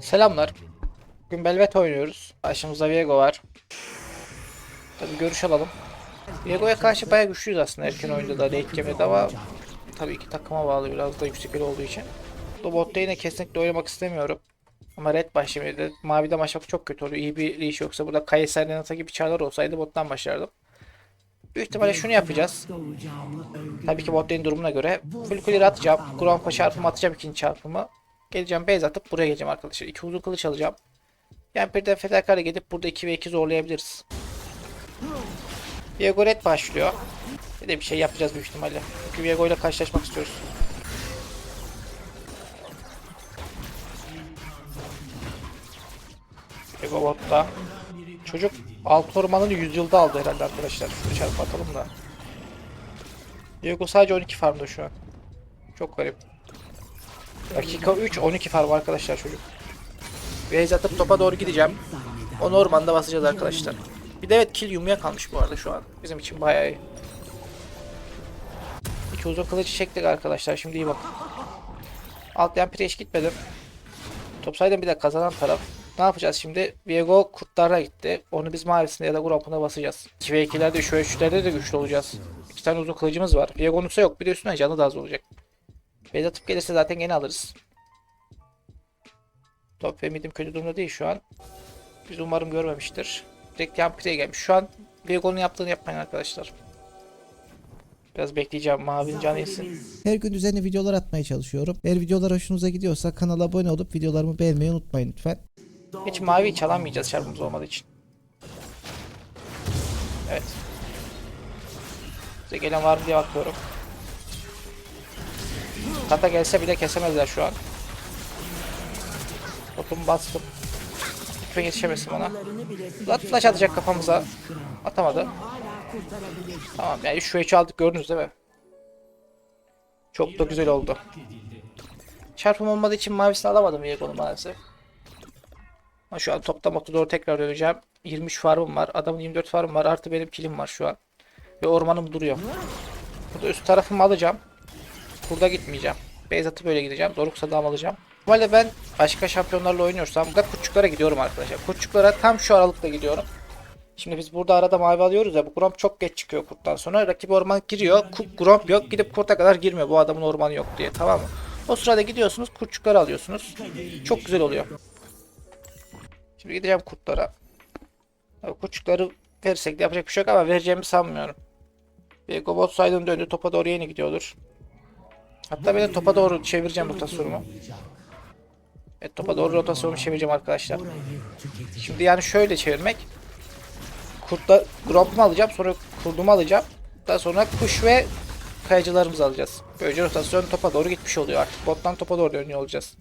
Selamlar. Bugün Belvet oynuyoruz. Karşımızda Viego var. Tabi görüş alalım. Viego'ya karşı bayağı güçlüyüz aslında erken oyunda da late game'de ama tabii iki takıma bağlı biraz da yüksek el olduğu için. Bu botta yine kesinlikle oynamak istemiyorum. Ama red başlamaydı. Mavide başlamak çok kötü oluyor. İyi bir leash yoksa burada Kayser Renata gibi çarlar olsaydı bottan başlardım. Büyük ihtimalle şunu yapacağız. Tabii ki bot lane durumuna göre. Full clear atacağım. Grompa çarpımı atacağım ikinci çarpımı. Geleceğim base atıp buraya geleceğim arkadaşlar. İki uzun kılıç alacağım. Yani bir de fedakarla gidip burada 2 ve 2 zorlayabiliriz. Viego red başlıyor. Bir de bir şey yapacağız büyük ihtimalle. Çünkü Viego ile karşılaşmak istiyoruz. Viego botta. Çocuk alt ormanını 100 yılda aldı herhalde arkadaşlar. Şunu çarpı atalım da. Viego sadece 12 farmda şu an. Çok garip. Dakika 3 12 farm arkadaşlar çocuk. Base atıp topa doğru gideceğim. Onu ormanda basacağız arkadaşlar. Bir de evet kill yumya kalmış bu arada şu an. Bizim için bayağı iyi. İki uzun kılıcı çektik arkadaşlar. Şimdi iyi bak. Alt yan pireş gitmedim. Top saydım bir de kazanan taraf. Ne yapacağız şimdi? Viego kurtlara gitti. Onu biz mavisinde ya da Gromp'una basacağız. 2 ve 2'lerde şu ve 3'lerde de güçlü olacağız. İki tane uzun kılıcımız var. Viego'nun yok. Bir de üstüne canı da az olacak. Base atıp gelirse zaten gene alırız. Top ve midim kötü durumda değil şu an. Biz umarım görmemiştir. Direkt yan pireye gelmiş. Şu an Viego'nun yaptığını yapmayın arkadaşlar. Biraz bekleyeceğim. Mavinin canı yesin. Her gün düzenli videolar atmaya çalışıyorum. Eğer videolar hoşunuza gidiyorsa kanala abone olup videolarımı beğenmeyi unutmayın lütfen. Hiç mavi çalamayacağız çarpımız olmadığı için. Evet. Size gelen var mı diye bakıyorum. Kata gelse bile kesemezler şu an. Topumu bastım. Lütfen yetişemesin bana. Lat flash atacak kafamıza. Atamadı. Tamam yani şu 3'ü aldık gördünüz değil mi? Çok da güzel oldu. Çarpım olmadığı için mavisini alamadım Viego'nu maalesef. Ama şu an topta modu doğru tekrar döneceğim. 23 farmım var. Adamın 24 farmım var. Artı benim kilim var şu an. Ve ormanım duruyor. Burada üst tarafımı alacağım. Burada gitmeyeceğim. Base atıp böyle gideceğim. Doruksa dam alacağım. Normalde ben başka şampiyonlarla oynuyorsam da kurtçuklara gidiyorum arkadaşlar. Kurtçuklara tam şu aralıkta gidiyorum. Şimdi biz burada arada mavi alıyoruz ya bu Gromp çok geç çıkıyor kurttan sonra. Rakip orman giriyor. Gromp yok. Gidip kurta kadar girmiyor. Bu adamın ormanı yok diye tamam mı? O sırada gidiyorsunuz kurtçukları alıyorsunuz. Çok güzel oluyor. Şimdi gideceğim kurtlara. Kurtçukları verirsek de yapacak bir şey yok ama vereceğimi sanmıyorum. Bir Gobot saydım döndü topa doğru yeni gidiyordur. Hatta de topa doğru çevireceğim rotasyonumu. Evet topa doğru rotasyonumu çevireceğim arkadaşlar. Şimdi yani şöyle çevirmek. Kurtla Gromp'umu alacağım sonra kurdumu alacağım. Daha sonra kuş ve kayacılarımızı alacağız. Böylece rotasyon topa doğru gitmiş oluyor artık. Bottan topa doğru dönüyor olacağız.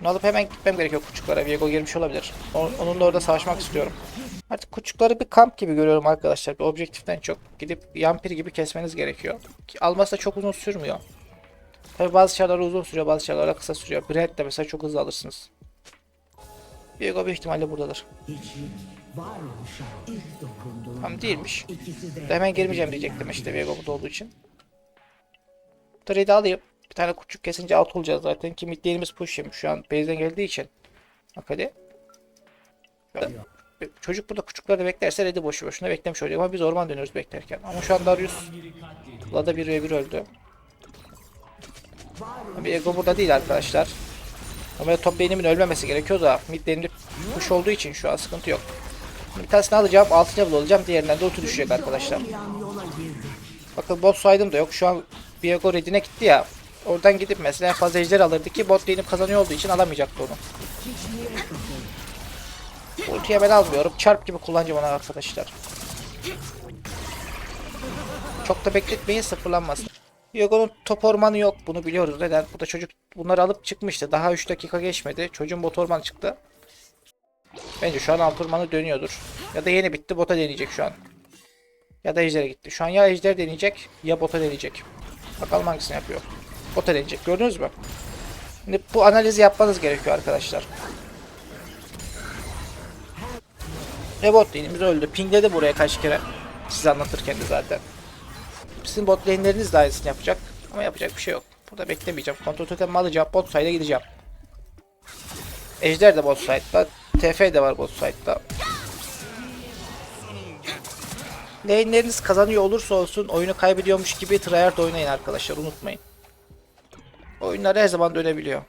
Bunu alıp hemen gitmem gerekiyor küçüklere. Viego girmiş olabilir. Onunla orada savaşmak istiyorum. Artık küçükleri bir kamp gibi görüyorum arkadaşlar. Bir objektiften çok. Gidip yampir gibi kesmeniz gerekiyor. Ki alması da çok uzun sürmüyor. Tabi bazı çarlar uzun sürüyor, bazı da kısa sürüyor. Brett de mesela çok hızlı alırsınız. Viego bir ihtimalle buradadır. Tam değilmiş. De hemen girmeyeceğim diyecektim işte Viego burada olduğu için. Trade'i alayım. Bir tane küçük kesince out olacağız zaten ki midlerimiz push yemiş şu an base'den geldiği için. Bak hadi. Çocuk burada küçükleri beklerse ready boşu boşuna beklemiş oluyor ama biz orman dönüyoruz beklerken. Ama şu an Darius Lada 1 ve 1 öldü. Bir ego burada değil arkadaşlar. Ama top lane'imin ölmemesi gerekiyor da mid lane'imde push olduğu için şu an sıkıntı yok. Bir tanesini alacağım 6 level olacağım diğerinden de ulti düşecek arkadaşlar. Bakın bot saydım da yok şu an Viego redine gitti ya. Oradan gidip mesela en fazla ejder alırdı ki bot lane'im kazanıyor olduğu için alamayacaktı onu. Ultiye ben almıyorum. Çarp gibi kullanacağım onu arkadaşlar. Çok da bekletmeyin sıfırlanmasın. Yogo'nun top ormanı yok. Bunu biliyoruz. Neden? Bu da çocuk bunları alıp çıkmıştı. Daha 3 dakika geçmedi. Çocuğun bot ormanı çıktı. Bence şu an alt ormanı dönüyordur. Ya da yeni bitti. Bota deneyecek şu an. Ya da ejder'e gitti. Şu an ya ejder deneyecek ya bota deneyecek. Bakalım hangisini yapıyor. Bota deneyecek. Gördünüz mü? Şimdi bu analizi yapmanız gerekiyor arkadaşlar. Ve bot lane'imiz öldü. Pingledi buraya kaç kere. Size anlatırken de zaten. Sizin bot lane'leriniz de aynısını yapacak. Ama yapacak bir şey yok. Burada beklemeyeceğim. Kontrol totemimi alacağım. Bot side'a gideceğim. Ejder de bot side'da. TF de var bot side'da. Lane'leriniz kazanıyor olursa olsun oyunu kaybediyormuş gibi tryhard oynayın arkadaşlar unutmayın. Oyunlar her zaman dönebiliyor.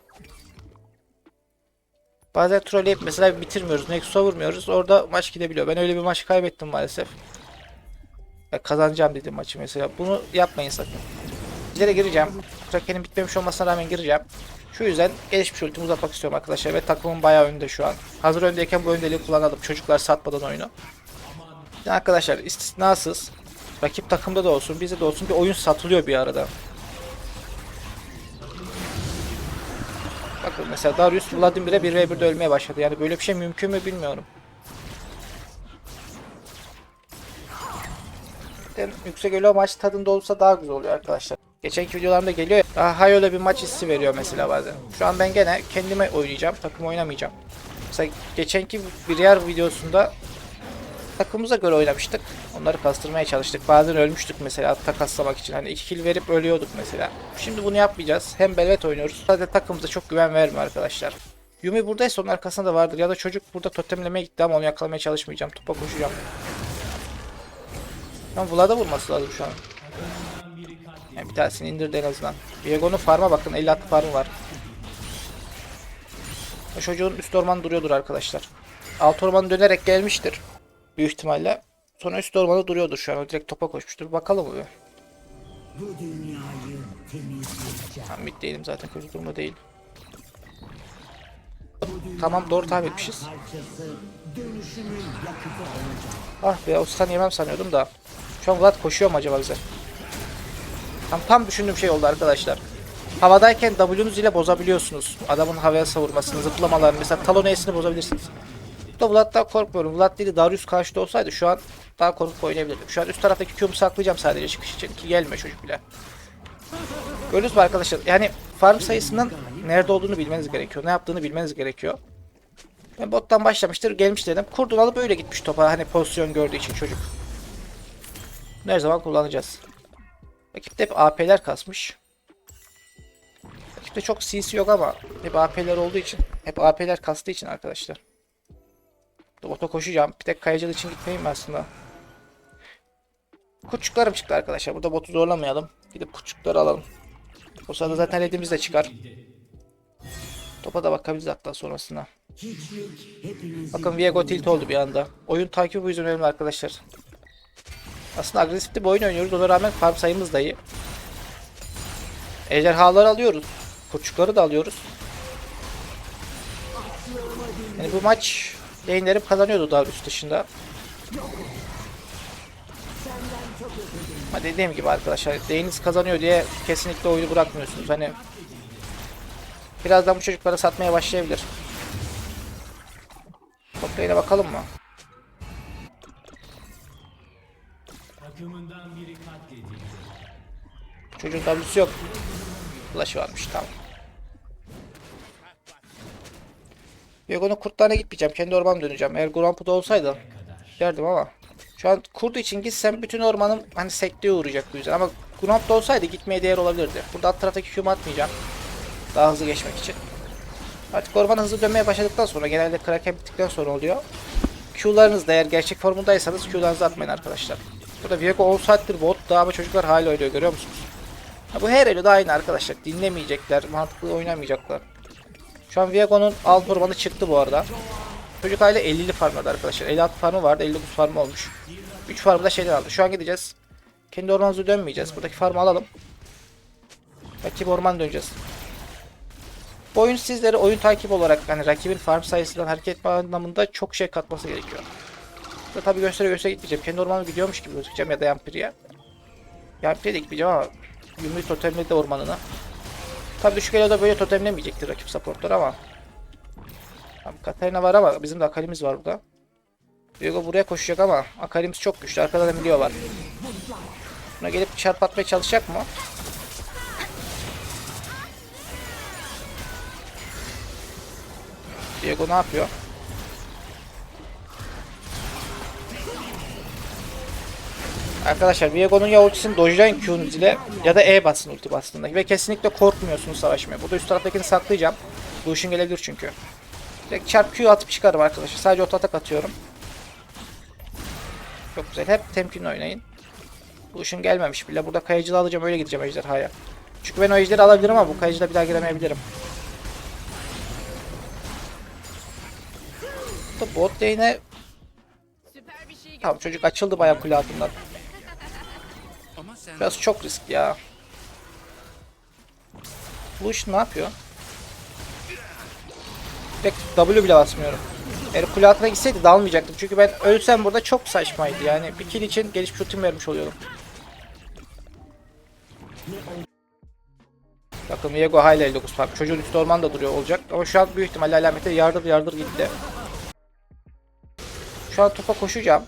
Bazen trolleyip mesela bitirmiyoruz. Nexus'a vurmuyoruz. Orada maç gidebiliyor. Ben öyle bir maç kaybettim maalesef. Kazanacağım dedim maçı mesela. Bunu yapmayın sakın. Bizlere gireceğim. Kraken'in bitmemiş olmasına rağmen gireceğim. Şu yüzden gelişmiş ultimi uzatmak istiyorum arkadaşlar ve takımım bayağı önde şu an. Hazır öndeyken bu öndeliği kullanalım. Çocuklar satmadan oyunu. Şimdi arkadaşlar istisnasız rakip takımda da olsun bizde de olsun bir oyun satılıyor bir arada. Bakın mesela Darius Vladimir'e 1v1'de ölmeye başladı. Yani böyle bir şey mümkün mü bilmiyorum. Zaten yüksek elo maç tadında olursa daha güzel oluyor arkadaşlar. Geçenki videolarımda geliyor ya. Daha Hayo'la bir maç hissi veriyor mesela bazen. Şu an ben gene kendime oynayacağım. Takım oynamayacağım. Mesela geçenki bir yer videosunda takımımıza göre oynamıştık. Onları kastırmaya çalıştık. Bazen ölmüştük mesela takaslamak için. Hani 2 kill verip ölüyorduk mesela. Şimdi bunu yapmayacağız. Hem belvet oynuyoruz. Sadece takımımıza çok güven vermiyor arkadaşlar. Yumi buradaysa onun arkasında da vardır. Ya da çocuk burada totemlemeye gitti ama onu yakalamaya çalışmayacağım. Topa koşacağım. Lan Vlad'a vurması lazım şu an. Yani bir tanesini indirdi en azından. Viego'nun farma bakın 56 farmı var. O çocuğun üst orman duruyordur arkadaşlar. Alt orman dönerek gelmiştir. Büyük ihtimalle. Sonra üst ormanda duruyordur şu an. O direkt topa koşmuştur. Bakalım mı? Bu dünyayı temizleyeceğim. Ben mid değilim zaten kötü durumda değil. Tamam doğru tahmin etmişiz. Ah be o stun yemem sanıyordum da. Şu an Vlad koşuyor mu acaba bize? Tam, tam düşündüğüm şey oldu arkadaşlar. Havadayken W'nuz ile bozabiliyorsunuz. Adamın havaya savurmasını, zıplamalarını. Mesela Talon E'sini bozabilirsiniz. Bu da Vlad'dan korkmuyorum. Vlad değil de Darius karşıda olsaydı şu an daha korkup oynayabilirdim. Şu an üst taraftaki Q'mu saklayacağım sadece çıkış için. Ki gelme çocuk bile. Gördünüz mü arkadaşlar? Yani farm sayısının nerede olduğunu bilmeniz gerekiyor. Ne yaptığını bilmeniz gerekiyor. Ben bottan başlamıştır gelmiş dedim. Kurdun alıp öyle gitmiş topa. Hani pozisyon gördüğü için çocuk. Her zaman kullanacağız. Rakipte hep AP'ler kasmış. Rakipte çok CC yok ama hep AP'ler olduğu için. Hep AP'ler kastığı için arkadaşlar. Bota koşacağım. Bir tek kayacıl için gitmeyeyim aslında. Kurtçuklarım çıktı arkadaşlar. Burada botu zorlamayalım. Gidip kurtçukları alalım. O sırada zaten ledimiz de çıkar. Topa da bakabiliriz hatta hepinizi Bakın Viego tilt oldu bir anda. Oyun takibi bu yüzden önemli arkadaşlar. Aslında agresif bir oyun oynuyoruz. Ona rağmen farm sayımız da iyi. Ejderhaları alıyoruz. Kurçukları da alıyoruz. Yani bu maç lane'lerim kazanıyordu daha üst dışında. Ama dediğim gibi arkadaşlar lane'iniz kazanıyor diye kesinlikle oyunu bırakmıyorsunuz. Hani birazdan bu çocuklara satmaya başlayabilir. Top lane'e bakalım mı? Çocuğun W'su yok. Flash'ı varmış tamam. Viego'nun kurtlarına gitmeyeceğim. Kendi ormanıma döneceğim. Eğer Grump'da olsaydı derdim ama. Şu an kurdu için gitsem bütün ormanım hani sekteye uğrayacak bu yüzden. Ama Grump'da olsaydı gitmeye değer olabilirdi. Burada alt taraftaki Q'mu atmayacağım. Daha hızlı geçmek için. Artık orman hızlı dönmeye başladıktan sonra genelde Kraken bittikten sonra oluyor. Q'larınız da eğer gerçek formundaysanız Q'larınızı atmayın arkadaşlar. Burada Viego 10 saattir bot da ama çocuklar hala oynuyor görüyor musunuz? Ha, bu her elo da aynı arkadaşlar. Dinlemeyecekler, mantıklı oynamayacaklar. Şu an Viego'nun alt ormanı çıktı bu arada. Çocuk hala 50'li farmladı arkadaşlar. 56 farmı vardı, 59 farmı olmuş. 3 farmı da şeyden aldı. Şu an gideceğiz. Kendi ormanımıza dönmeyeceğiz. Buradaki farmı alalım. Rakip orman döneceğiz. Bu oyun sizlere oyun takip olarak hani rakibin farm sayısından hareket etme anlamında çok şey katması gerekiyor. Burada tabi göstere göstere gitmeyeceğim. Kendi ormanıma gidiyormuş gibi gözükeceğim ya da Yampiri'ye. Yampiri'ye de gitmeyeceğim ama Yumi totemledi ormanına. Tabi düşük eloda böyle totemlemeyecektir rakip supportlar ama. Tamam Katarina var ama bizim de Akali'miz var burada. Viego buraya koşacak ama Akali'miz çok güçlü. Arkada da Milio var. Buna gelip çarpatmaya çalışacak mı? Diego ne yapıyor? Arkadaşlar Viego'nun ya ultisini dojlayın Q'nuz ile ya da E basın ulti bastığında ve kesinlikle korkmuyorsunuz savaşmaya. Burada üst taraftakini saklayacağım. Lucian gelebilir çünkü. Direkt çarp Q atıp çıkarım arkadaşlar. Sadece oto atak atıyorum. Çok güzel. Hep temkinli oynayın. Bu ışın gelmemiş bile. Burada kayıcılığı alacağım. Öyle gideceğim ejderhaya. Çünkü ben o ejderi alabilirim ama bu kayıcıda bir daha giremeyebilirim. Bu bot lane'e Tamam çocuk açıldı bayağı kule altından. Biraz çok risk ya. Bu iş ne yapıyor? Direkt W bile basmıyorum. Eğer kule altına gitseydi dalmayacaktım. Çünkü ben ölsem burada çok saçmaydı. Yani bir kill için gelişmiş ultim vermiş oluyorum. Bakın Viego hala 59 fark. Çocuğun üstü orman da duruyor olacak. Ama şu an büyük ihtimalle alamete yardır yardır gitti. Şu an topa koşacağım.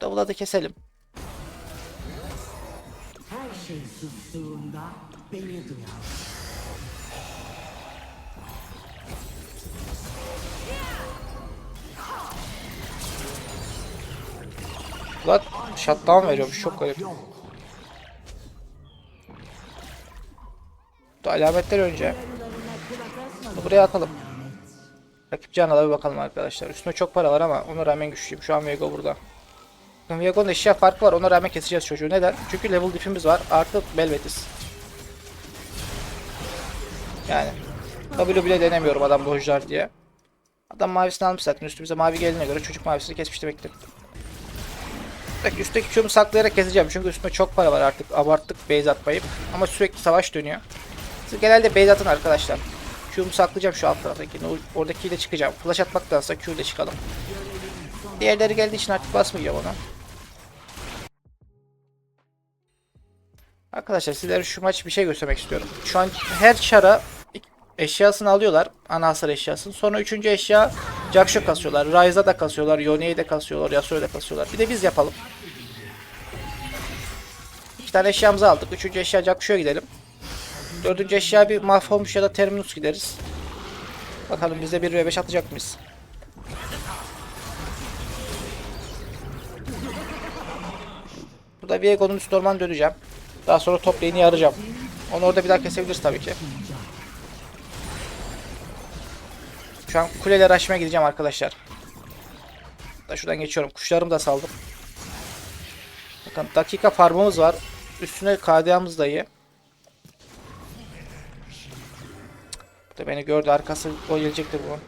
Davula da keselim. Her şey sustuğunda beni duyar. Ulan shutdown veriyormuş çok garip. Alametler önce. Bunu buraya atalım. Rakip canına bir bakalım arkadaşlar. Üstüne çok para var ama ona rağmen güçlüyüm. Şu an Viego burada. Viego'nun eşya farkı var. Ona rağmen keseceğiz çocuğu. Neden? Çünkü level dipimiz var. Artı Belvetis. Yani. W bile denemiyorum adam dojlar diye. Adam mavisini almış zaten. Üstümüze mavi geldiğine göre çocuk mavisini kesmiş demektir. Bak üstteki Q'mu saklayarak keseceğim çünkü üstümde çok para var artık abarttık base atmayıp ama sürekli savaş dönüyor. Siz genelde base atın arkadaşlar. Q'mu saklayacağım şu alt taraftakini o- oradakiyle çıkacağım. Flash atmaktansa Q ile çıkalım. Diğerleri geldiği için artık basmayacağım ona. Arkadaşlar sizlere şu maç bir şey göstermek istiyorum. Şu an her çara eşyasını alıyorlar. Ana hasar eşyasını. Sonra üçüncü eşya Jackshot kasıyorlar. Ryze'a da kasıyorlar. Yone'yi de kasıyorlar. Yasuo'yu da kasıyorlar. Bir de biz yapalım. İki tane eşyamızı aldık. Üçüncü eşya Jackshot'a gidelim. Dördüncü eşya bir mahvolmuş ya da Terminus gideriz. Bakalım bize 1 ve 5 atacak mıyız? Burada Viego'nun üst orman döneceğim. Daha sonra top lane'i arayacağım. Onu orada bir daha kesebiliriz tabii ki. Şu an kuleler aşmaya gideceğim arkadaşlar. Da şuradan geçiyorum. Kuşlarımı da saldım. Bakın dakika farmımız var. Üstüne KDA'mız da iyi. Bu da beni gördü. Arkası gol gelecektir bu.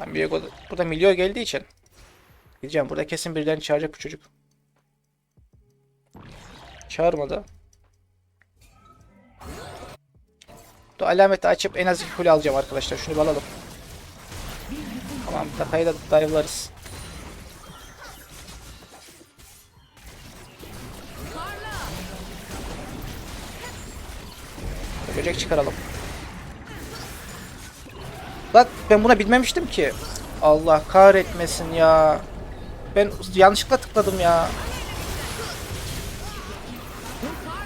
Ben bir. Burada milyon geldiği için. Gideceğim. Burada kesin birilerini çağıracak bu çocuk. Çağırmadı. Bu alameti açıp en az iki kule alacağım arkadaşlar. Şunu bir alalım. Tamam takayı da dive'larız. Böcek çıkaralım. Bak ben buna bilmemiştim ki. Allah kahretmesin ya. Ben yanlışlıkla tıkladım ya.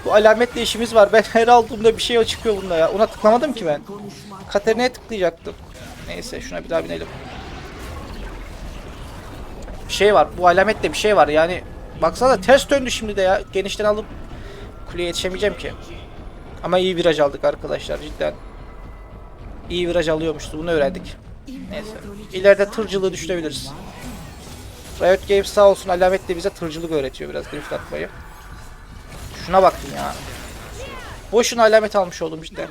Bu alametle işimiz var. Ben her aldığımda bir şey çıkıyor bunda ya. Ona tıklamadım ki ben. Katerina'ya tıklayacaktım. Neyse şuna bir daha binelim. Bir şey var. Bu alamette bir şey var. Yani baksana ters döndü şimdi de ya. Genişten alıp kuleye yetişemeyeceğim ki. Ama iyi viraj aldık arkadaşlar cidden. İyi viraj alıyormuştu. Bunu öğrendik. Neyse. İleride tırcılığı düşünebiliriz. Riot Games sağ olsun alametle bize tırcılık öğretiyor biraz drift atmayı. Şuna bakın ya. Boşuna alamet almış oldum cidden.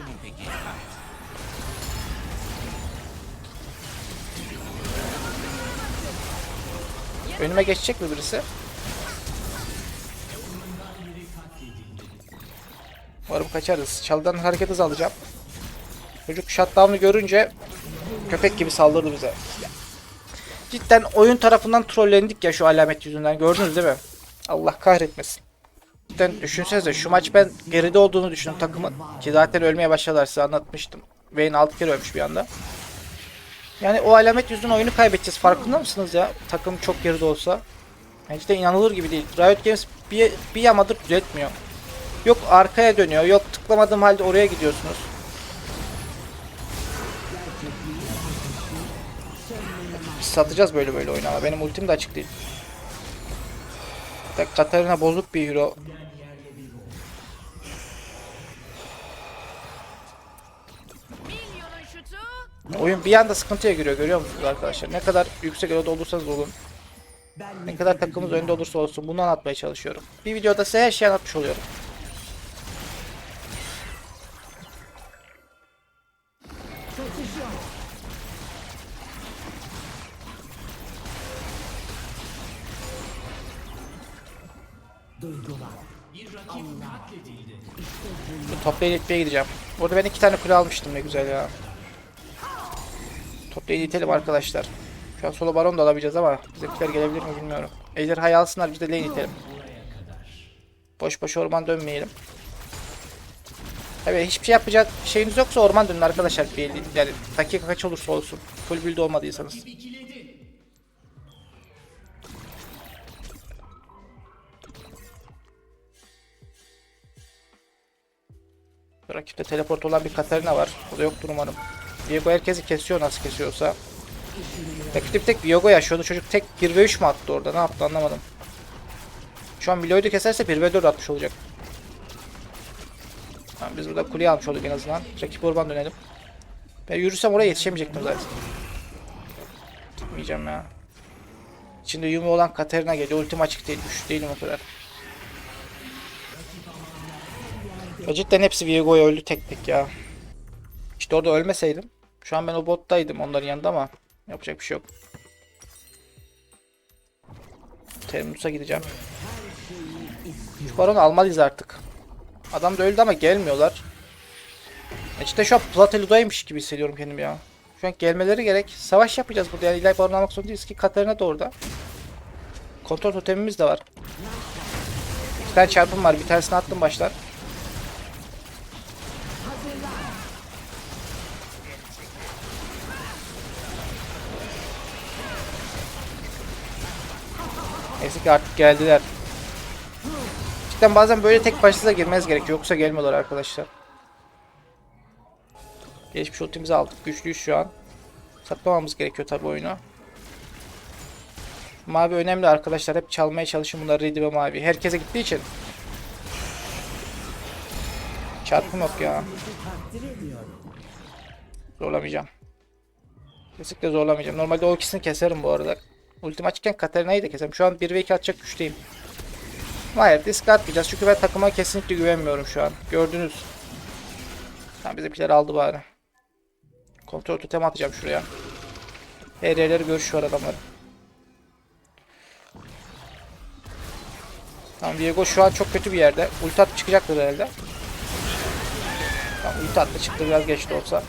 Önüme geçecek mi birisi? Umarım kaçarız. Çaldan hareket hızı alacağım. Çocuk shutdown'u görünce köpek gibi saldırdı bize. Cidden oyun tarafından trollendik ya şu alamet yüzünden. Gördünüz değil mi? Allah kahretmesin. Düşünsenize şu maç ben geride olduğunu düşündüm takımın. Ki zaten ölmeye başladılar size anlatmıştım. Vayne 6 kere ölmüş bir anda. Yani o alamet yüzünden oyunu kaybedeceğiz. Farkında mısınız ya? Takım çok geride olsa. Yani cidden inanılır gibi değil. Riot Games bir, bir yamadır düzeltmiyor. Yok arkaya dönüyor. Yok tıklamadığım halde oraya gidiyorsunuz. Satacağız böyle böyle oyunu ama benim ultim de açık değil. Bak Katarina bozuk bir hero. Oyun bir anda sıkıntıya giriyor görüyor musunuz arkadaşlar? Ne kadar yüksek eloda olursanız olun. Ne kadar takımımız önde olursa olsun bunu anlatmaya çalışıyorum. Bir videoda size her şeyi anlatmış oluyorum. Toplayı itmeye gideceğim. Burada ben iki tane kule almıştım ne güzel ya. Toplayı itelim arkadaşlar. Şu an solo baron da alabileceğiz ama bizimkiler gelebilir mi bilmiyorum. Ejderhayı alsınlar biz de lane itelim. Boş boş orman dönmeyelim. Evet hiçbir şey yapacak şeyiniz yoksa orman dönün arkadaşlar. Yani dakika kaç olursa olsun. Full build olmadıysanız. Rakipte teleport olan bir Katarina var. O da yoktur umarım. Viego herkesi kesiyor nasıl kesiyorsa. Rakipte bir tek Viego yaşıyordu. Çocuk tek 1 ve 3 mü attı orada? Ne yaptı anlamadım. Şu an Milo'yu da keserse 1 ve 4 atmış olacak. Tamam, biz burada kuleyi almış olduk en azından. Rakip orman dönelim. Ben yürüsem oraya yetişemeyecektim zaten. Gitmeyeceğim ya. İçinde Yumi olan Katarina geliyor. Ultim açık değil. Güçlü değilim o kadar. Ya cidden hepsi Viego'ya öldü tek tek ya. İşte orada ölmeseydim. Şu an ben o bottaydım onların yanında ama yapacak bir şey yok. Terminus'a gideceğim. Şu baronu almalıyız artık. Adam da öldü ama gelmiyorlar. E İşte şu an Platelu'daymış gibi hissediyorum kendimi ya. Şu an gelmeleri gerek. Savaş yapacağız burada yani illa baronu almak zorunda değiliz ki Katarina da orada. Kontrol totemimiz de var. Bir tane çarpım var bir tanesini attım başlar. Neyse ki artık geldiler. Cidden bazen böyle tek başına girmez gerek. Yoksa gelmiyorlar arkadaşlar. Geçmiş ultimizi aldık. Güçlüyüz şu an. Saklamamız gerekiyor tabi oyunu. Mavi önemli arkadaşlar. Hep çalmaya çalışın bunlar Ready ve Mavi. Herkese gittiği için. Çarpım yok ya. Zorlamayacağım. Kesinlikle zorlamayacağım. Normalde o ikisini keserim bu arada. Ultim açıkken Katarina'yı da keserim. Şu an 1 ve 2 atacak güçteyim. Hayır risk atmayacağız. Çünkü ben takıma kesinlikle güvenmiyorum şu an. Gördünüz. Tamam bizimkiler aldı bari. Kontrol totem atacağım şuraya. Her yerleri görüş var adamların. Tamam Diego şu an çok kötü bir yerde. Ulti atıp çıkacaktır herhalde. Tamam ulti attı çıktı biraz geç olsa.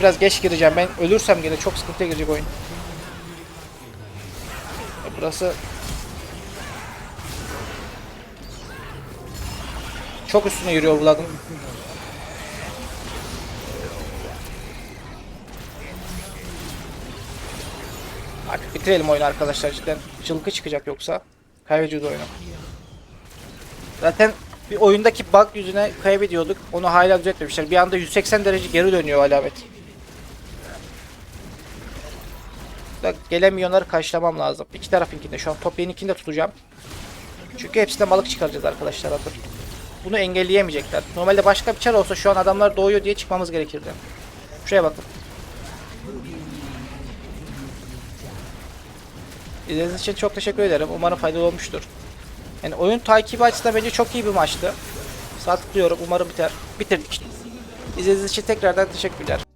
Biraz geç gireceğim. Ben ölürsem gene çok sıkıntıya girecek oyun. Ya burası çok üstüne yürüyor Vlad'ın. Artık bitirelim oyunu arkadaşlar cidden. Çılgı çıkacak yoksa. Kaybedeceğiz oyunu. Zaten bir oyundaki bug yüzüne kaybediyorduk. Onu hala düzeltmemişler. Bir anda 180 derece geri dönüyor alamet. Da gelen milyonları karşılamam lazım. İki tarafınkinde. Şu an top de tutacağım. Çünkü hepsinde balık çıkaracağız arkadaşlar hazır. Bunu engelleyemeyecekler. Normalde başka bir çar olsa şu an adamlar doğuyor diye çıkmamız gerekirdi. Şuraya bakın. İzlediğiniz için çok teşekkür ederim. Umarım faydalı olmuştur. Yani oyun takibi açısından bence çok iyi bir maçtı. Tıklıyorum. Umarım biter. Bitirdik. İzlediğiniz için tekrardan teşekkürler.